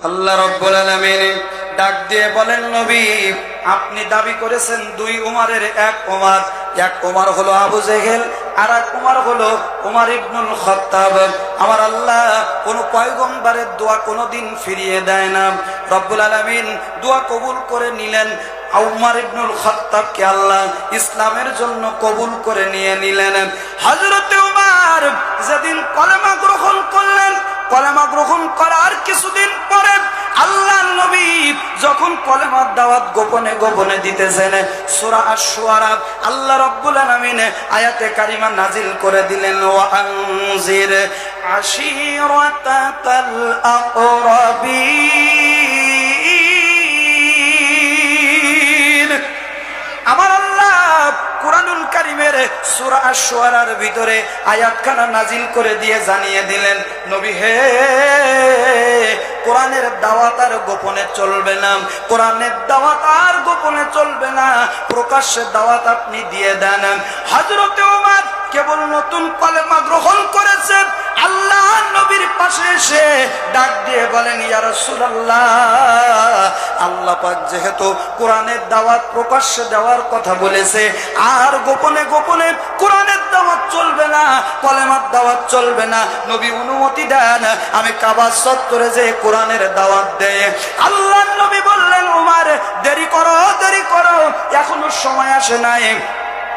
আল্লাহ রব্বুল আলামিন ডাক দিয়ে বলেন, নবী, আপনি দাবি করেছেন দুই উমারের এক উমার। এক উমার হলো আবু জেহেল আর এক উমার হলো উমার ইবনুল খত্তাব। আমার আল্লাহ কোন পয়গম্বরের দোয়া কোনোদিন ফিরিয়ে দেয় না। রব্বুল আলামিন দোয়া কবুল করে নিলেন। উমার ইবনুল খত্তাবকে আল্লাহ ইসলামের জন্য কবুল করে নিয়ে নিলেন। হযরতে উমার যেদিন কলেমা গ্রহণ করলেন কলেমা গ্রহণ করার কিছুদিন পরে আল্লাহ নবী যখন কলেমার দাওয়াত গোপনে গোপনে দিতেছেন, সুরা আশুয়ার আল্লাহ রব্বুল আলামিন আয়াতে কারিমা নাজিল করে দিলেন ও আঙ্গির আশি আশিরাতাল আকরাবিন কারিমের সুরা ভিতরে আয়াতখানা নাজিল করে দিয়ে জানিয়ে দিলেন, নবী হে, কোরআনের দাওয়াত আর গোপনে চলবে না, কোরআনের দাওয়াত আর গোপনে চলবে না, প্রকাশ্যে দাওয়াত আপনি দিয়ে দেন। হাজরতে কেবল নতুন কলেমা গ্রহণ করেছেন আল্লাহ নবীর পাশে এসে ডাক দিয়ে বলেন, ইয়া রাসূলুল্লাহ, আল্লাহ পাক যেহেতু কোরআনের দাওয়াত প্রকাশ্যে দেওয়ার কথা বলেছে, আর গোপনে গোপনে কোরআনের দাওয়াত চলবে না, কলেমার দাওয়াত চলবে না, নবী অনুমতি দেন, আমি কাবা চত্বরে যে কোরআনের দাওয়াত দেয় আল্লাহ নবী বললেন, উমার, দেরি করো দেরি করো, এখনও সময় আসে নাই।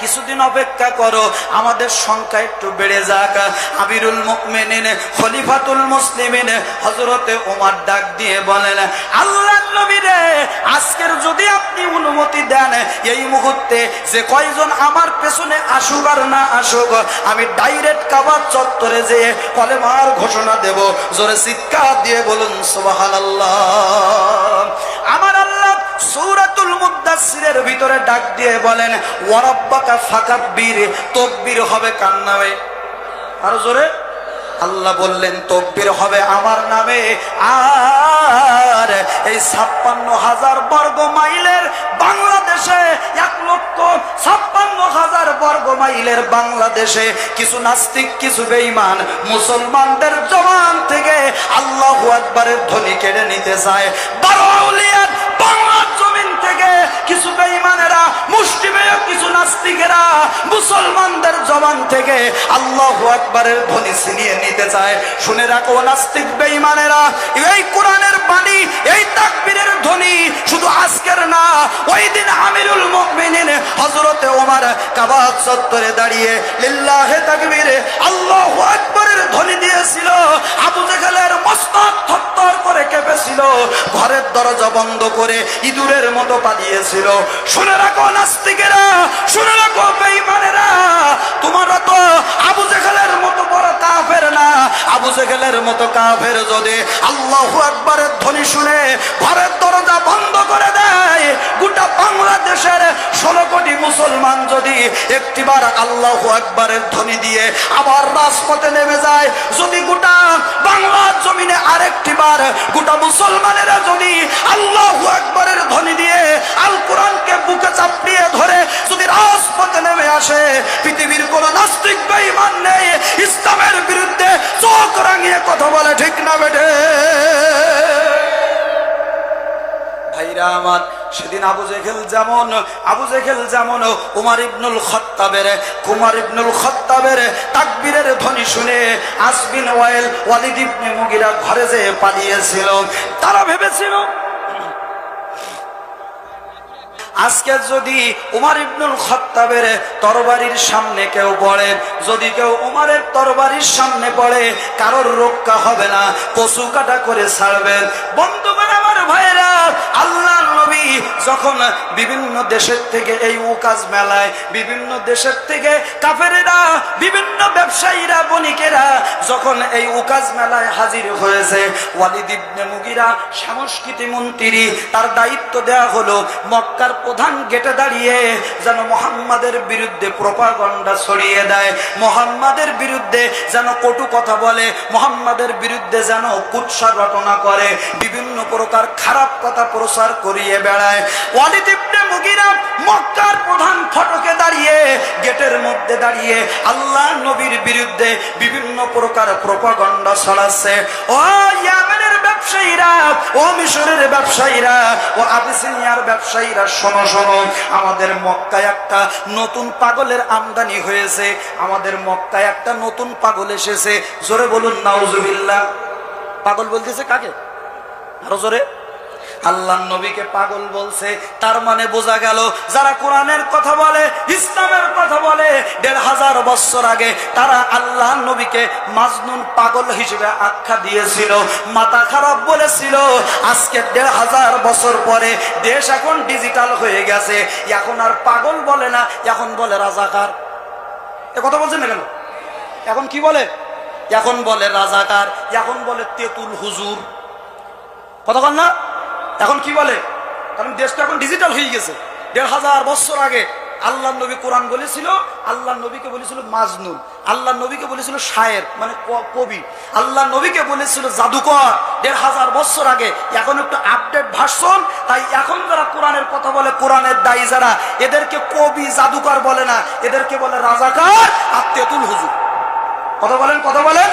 কিছুদিন অপেক্ষা করো, আমাদের সংখ্যা একটু বেড়ে যাক। আমিরুল মুমিনিন, খলিফাতুল মুসলিমিন, হযরতে ওমর ডাক দিয়ে বলেন, আল্লাহ নবী রে, আজকের যদি আপনি অনুমতি দেন, এই মুহূর্তে যে কয়জন আমার পেছনে আসুক আর না আসুক, আমি ডাইরেক্ট কাবার চত্বরে যে কলেমার ঘোষণা দেব। জোরে চিৎকার দিয়ে বলুন, সুবহানাল্লাহ। আমার আল্লাহ সূরাতুল মুদাসসিরের ভিতরে ডাক দিয়ে বলেন ওয়ারাব্বাকা ফাকাব্বির তকবীর হবে কার নামে? আরও জোরে। আল্লাহ বললেন, তকবীর হবে আমার নামে। আর এই ছাপ্পান্ন হাজার বর্গ মাইলের বাংলাদেশে, এক লক্ষ ছাপ্পান্ন হাজার বর্গ মাইলের বাংলাদেশে কিছু নাস্তিক, কিছু বেঈমান মুসলমানদের জবান থেকে আল্লাহ আকবরের ধ্বনি কেড়ে নিতে চায়। বারো আউলিয়ার কিছু বেঈমানেরা মুষ্টিমেয় কিছু নাস্তিকেরা মুসলমানদের জবান থেকে আল্লাহ আকবরের ধ্বনি ছিনিয়ে নিতে চায়। শুনে রাখো নাস্তিক বেঈমানেরা, এই কোরআনের বাণী, এই তাকবীরের ধ্বনি শুধু আজকের না, ওই দিন আমিরুল মুমিনিন চত্বরে দাঁড়িয়ে লিল্লাহে তাকবীরে আল্লাহ আকবরের ধ্বনি দিয়েছিল। আবু থত্তর করে কেঁপেছিল। ঘরের দরজা বন্ধ করে ইঁদুরের মতো পালিয়েছিল। শুনে রাখো নাস্তিকেরা, শুনে রাখো বেঈমানেরা। তোমরা তো আবু জেহেলের মতো বড় কাফের না, আবু জেহেলের মতো কাফের যদি আল্লাহু আকবরের ধ্বনি শুনে ঘরের দরজা বন্ধ করে দেয়, গোটা বাংলাদেশের ষোলো কোটি মুসলমান যদি একটিবার আল্লাহু আকবরের ধ্বনি দিয়ে আবার রাজপথে নেমে যায়, যদি গোটা বাংলার জমিনে আরেকটিবার গোটা মুসলমানেরা যদি আল্লাহু আকবরের ধ্বনি দিয়ে আমার। সেদিন আবু জেহেল যেমন, আবু জেহেল যেমন, উমার ইবনুল খত্তাবের, কুমার ইবনুল খত্তাবের তাকবীরের ধ্বনি শুনে আসবিন ওয়াইল ওয়ালিদ ইবনে মুগিরা ঘরে যেয়ে পালিয়েছিল। তারা ভেবেছিল, আজকে যদি উমার ইবনুল খত্তাবের তরবারির সামনে কেউ পড়ে, যদি কেউ উমারের তরবারির সামনে পড়ে, কারোর রক্ষা হবে না কচু কাটা করে ছাড়বেন। বন্ধুগণ আমার যখন বিভিন্ন দেশের থেকে এই উকাজ মেলায় বিভিন্ন দেশের থেকে কাফেরেরা, বিভিন্ন ব্যবসায়ীরা, বণিকেরা যখন এই উকাজ মেলায় হাজির হয়েছে, ওয়ালিদ ইবনে মুগিরা সংস্কৃতি মন্ত্রী, তার দায়িত্ব দেয়া হলো মক্কার প্রধান গেটে দাঁড়িয়ে যেন মোহাম্মদের বিরুদ্ধে প্রপাগন্ডা ছড়িয়ে দেয়, মোহাম্মদের বিরুদ্ধে যেন কটু কথা বলে, মোহাম্মদের বিরুদ্ধে যেন কুৎসা রটনা করে, বিভিন্ন প্রকার খারাপ কথা প্রচার করিয়ে বেড়ায়। ওয়ালিদ মক্কার প্রধান ফটকে দাঁড়িয়ে, গেটের মধ্যে দাঁড়িয়ে আল্লাহ নবীর বিরুদ্ধে বিভিন্ন প্রকার ও ব্যবসায়ীরা, ও মিশরের ব্যবসায়ীরা, ও ব্যবসায়ীরা আমাদের মক্কায় একটা নতুন পাগলের আমদানি হয়েছে। আমাদের মক্কায় একটা নতুন পাগল এসেছে। জোরে বলুন, নাউজুবিল্লাহ। পাগল বলতেছে কাকে? আরও জোরে। আল্লাহ নবীকে পাগল বলছে, তার মানে বোঝা গেল, যারা কোরআনের কথা বলে, ইসলামের কথা বলে, দেড় হাজার বছর আগে তারা আল্লাহ নবীকে মাজনুন পাগল হিসেবে আখ্যা দিয়েছিল, মাথা খারাপ বলেছিল। আজকে দেড় হাজার বছর পরে দেশ এখন ডিজিটাল হয়ে গেছে, এখন আর পাগল বলে না, এখন বলে রাজাকার। এ কথা বলছেন না কেন? এখন কি বলে? এখন বলে রাজাকার, এখন বলে তেতুল হুজুর। কথা বল না। এখন কি বলে? কারণ দেশটা এখন ডিজিটাল হয়ে গেছে। দেড় হাজার বছর আগে আল্লাহ নবী কোরআন বলেছিল আল্লাহ নবীকে বলেছিল মাজনুন আল্লাহ নবীকে বলেছিল শায়ের মানে কবি। আল্লাহ নবীকে বলেছিল জাদুকর। দেড় হাজার বছর আগে এখন একটু আপডেট ভার্সন তাই এখন যারা কোরআনের কথা বলে, কোরআনের দায়ী যারা, এদেরকে কবি, জাদুকর বলে না, এদেরকে বলে রাজাকার আর তেতুল হুজুর। কথা বলেন কথা বলেন।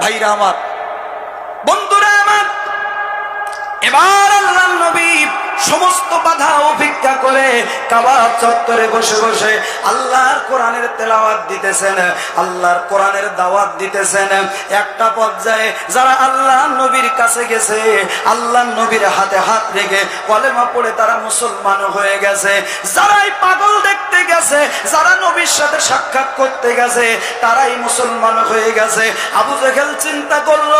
ভাইরা আমার, বন্ধুরা এবার আল্লাহ নবী সমস্ত বাধা উপেক্ষা করে কাবাব চত্বরে বসে বসে আল্লাহর কোরআনের তেলাওয়াত দিতেছেন, আল্লাহর কোরআনের দাওয়াত দিতেছেন। একটা পর্যায়ে যারা আল্লাহ নবীর কাছে গেছে আল্লাহ নবীর হাতে হাত রেখে কলেমা পড়ে তারা মুসলমান হয়ে গেছে। যারাই পাগল দেখতে গেছে, যারা নবীর সাথে সাক্ষাৎ করতে গেছে, তারাই মুসলমান হয়ে গেছে। আবু জেহেল চিন্তা করল,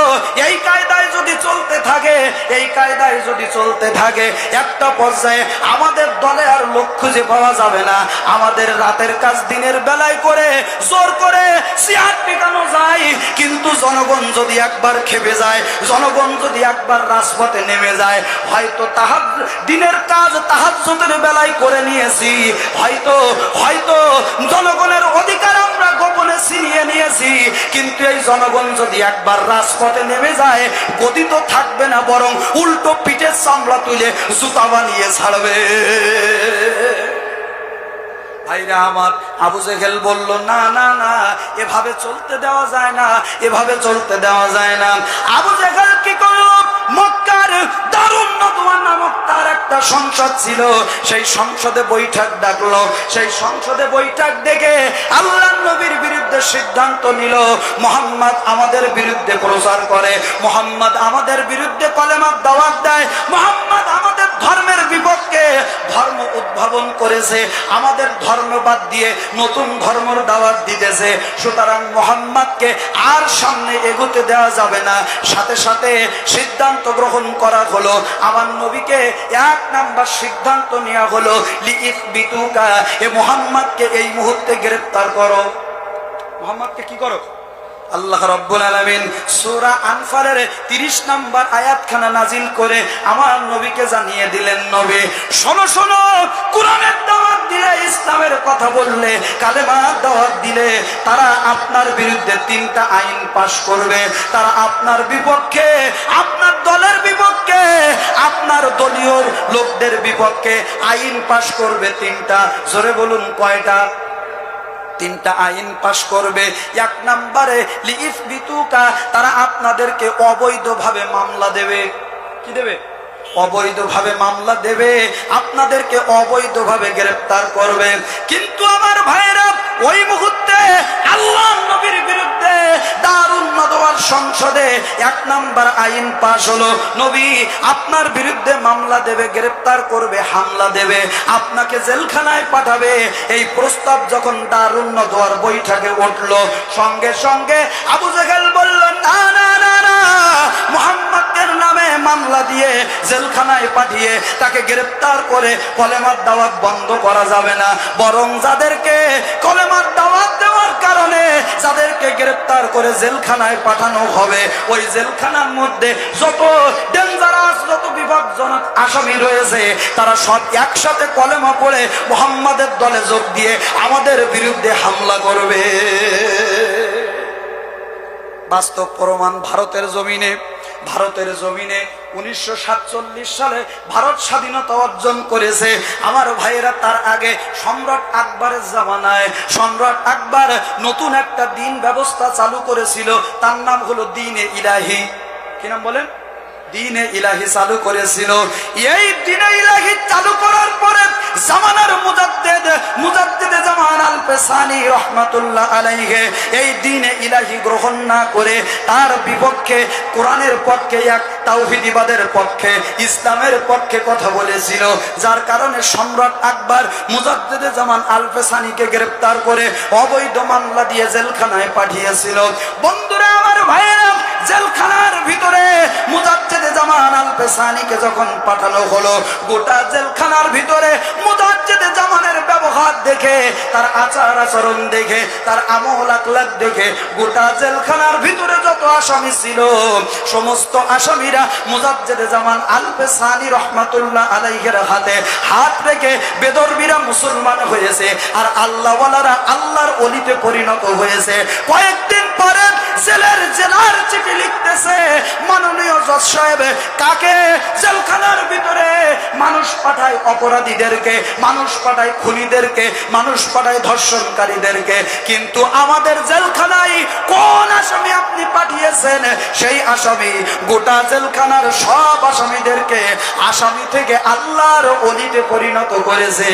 এই কায়দায় যদি চলতে থাকে, এই কায়দায় যদি চলতে থাকে, একটা পর্যায়ে আমাদের দলে আর লোক খুঁজে পাওয়া যাবে না। আমাদের রাতের কাজ দিনের বেলায় করে, জোর করে চেয়ার টিকানো যায়, কিন্তু জনগণ যদি একবার খেপে যায়, জনগণ যদি একবার রাজপথে নেমে যায়, হয়তো তাহার দিনের কাজ তাহাজ্জুদের বেলায় করে নিয়েছি, হয়তো হয়তো জনগণের অধিকার আমরা গোপনে ছিনিয়ে নিয়েছি, কিন্তু এই জনগণ যদি একবার রাজপথে নেমে যায় গতি তো থাকবে না, বরং উল্টো পিঠের চামড়া তুলে জুতা বানিয়ে ছাড়বে। ভাইরা আমার, আবু জেহেল বলল, না না না, এভাবে চলতে দেওয়া যায় না, এভাবে চলতে দেওয়া যায় না। একটা সংসদ ছিল, সেই সংসদে বৈঠক ডাকলো। সেই সংসদে বৈঠক ডেকে আল্লাহ নবীর বিরুদ্ধে সিদ্ধান্ত নিল, মোহাম্মদ আমাদের বিরুদ্ধে প্রচার করে, মোহাম্মদ আমাদের বিরুদ্ধে কলেমার দাওয়াত দেয়, মোহাম্মদ আমাদের ধর্ম উদ্ভাবন করেছে, আমাদের ধর্ম বাদ দিয়ে নতুন ধর্মের দাওয়াত দিতেছে। সুতরাং মোহাম্মদকে আর সামনে এগোতে দেওয়া যাবে না। সাথে সাথে সিদ্ধান্ত গ্রহণ করা হলো। আমার নবীকে এক নাম্বার সিদ্ধান্ত নেওয়া হলো লিইফ বিতুকা, এ মোহাম্মদকে এই মুহূর্তে গ্রেফতার করো। মোহাম্মদকে কি করো? আল্লাহ রব্বুল আলামিন সূরা আনফালের 30 নাম্বার আয়াতখানা নাজিল করে আমার নবীকে জানিয়ে দিলেন, নবী, শোনো শোনো, কোরআনের দাওয়াত দিলে, ইসলামের কথা বললে, কালেমার দাওয়াত দিলে, তারা আপনার বিরুদ্ধে তিনটা আইন পাশ করবে। তারা আপনার বিপক্ষে, আপনার দলের বিপক্ষে, আপনার দলীয় লোকদের বিপক্ষে আইন পাশ করবে তিনটা। জোরে বলুন, কয়টা? তিনটা আইন পাশ করবে। এক নম্বরে লিফ বিতুকা তারা আপনাদেরকে অবৈধভাবে মামলা দেবে। কি দেবে? অবৈধভাবে মামলা দেবে। আপনাদেরকে অবৈধভাবে গ্রেফতার করবে। কিন্তু আমার ভাইরা ওই মুহূর্তে আল্লাহ নবীর বিরুদ্ধে দারুণ সংসদে এক নাম্বার আইন পাশ হলো, নবী, আপনার বিরুদ্ধে মামলা দেবে, গ্রেপ্তার করবে, হামলা দেবে, আপনাকে জেলখানায় পাঠাবে। এই প্রস্তাব যখন দারুণ নদওয়ার বৈঠকে উঠল, সঙ্গে সঙ্গে আবু জাহেল বলল, না না না না মোহাম্মদের নামে মামলা দিয়ে জেলখানায় পাঠিয়ে তাকে গ্রেফতার করে কলেমার দাওয়াত বন্ধ করা যাবে না। বরং যাদেরকে কলেমার দাওয়াত দেওয়ার কারণে যাদেরকে গ্রেফতার করে জেলখানায় পাঠানো হবে, ওই জেলখানার মধ্যে যত ডেঞ্জারাস যত বিপজ্জনক আসামি রয়েছে, তারা সব একসাথে কলেমা পড়ে মোহাম্মদের দলে যোগ দিয়ে আমাদের বিরুদ্ধে হামলা করবে। বাস্তব প্রমাণ ভারতের জমিনে ভারতের জমিনে উনিশশো সাতচল্লিশ সালে ভারত স্বাধীনতা অর্জন করেছে। আমার ভাইয়েরা, তার আগে সম্রাট আকবরের জামানায়, সম্রাট আকবর নতুন একটা দিন ব্যবস্থা চালু করেছিল। তার নাম হলো দিন ইলাহি। কি নাম বলেন? দিনে ইলাহি চালু করেছিল। এই দিনে ইলাহি চালু করার পরে জামানার মুজাদ্দেদ মুজাদ্দেদ জামান আল পেসানি রহমাতুল্লাহ আলাইহে, এই দিনে ইলাহি গ্রহণ না করে তার বিপক্ষে, কোরআনের পক্ষে এক, তাওহিদিবাদের পক্ষে, ইসলামের পক্ষে কথা বলেছিল। যার কারণে সম্রাট আকবর মুজাদ্দেদে জামান আল পেসানিকে গ্রেফতার করে অবৈধ মামলা দিয়ে জেলখানায় পাঠিয়েছিল। বন্ধুরা, আমার ভাইয়েরা জেলখানার ভিতরে মুজাদ্দেদে জামান আল পেসানিকে যখন পাঠানো হলো, গোটা জেলখানার ভিতরে মুজাদ্দেদে জামানের ব্যবহার দেখে, তার আচার আচরণ দেখে, তার আমল আকলাক দেখে, গোটা জেলখানার ভিতরে যত আসামি ছিল, সমস্ত আসামিরা মুজাদ্দেদে জামান আল পেসানি রহমাতুল্লাহ আলাইহের হাতে হাত রেখে বেদরবিরা মুসলমান হয়েছে, আর আল্লাহওয়ালারা আল্লাহর অলিতে পরিণত হয়েছে। কয়েকদিন পরে জেলের জেলার চিঠি লিখতেছে মাননীয় জজ সাহেব। কাকে? জেলখানার ভিতরে মানুষ পাঠায় অপরাধীদেরকে, মানুষ পাঠায় খুনিদেরকে, মানুষ পাঠায় ধর্ষণকারীদেরকে। কিন্তু আমাদের জেলখানায় কোন আসামি আপনি পাঠিয়েছেন? সেই আসামি গোটা জেলখানার সব আসামিদেরকে আসামি থেকে আল্লাহর অলিতে পরিণত করেছে।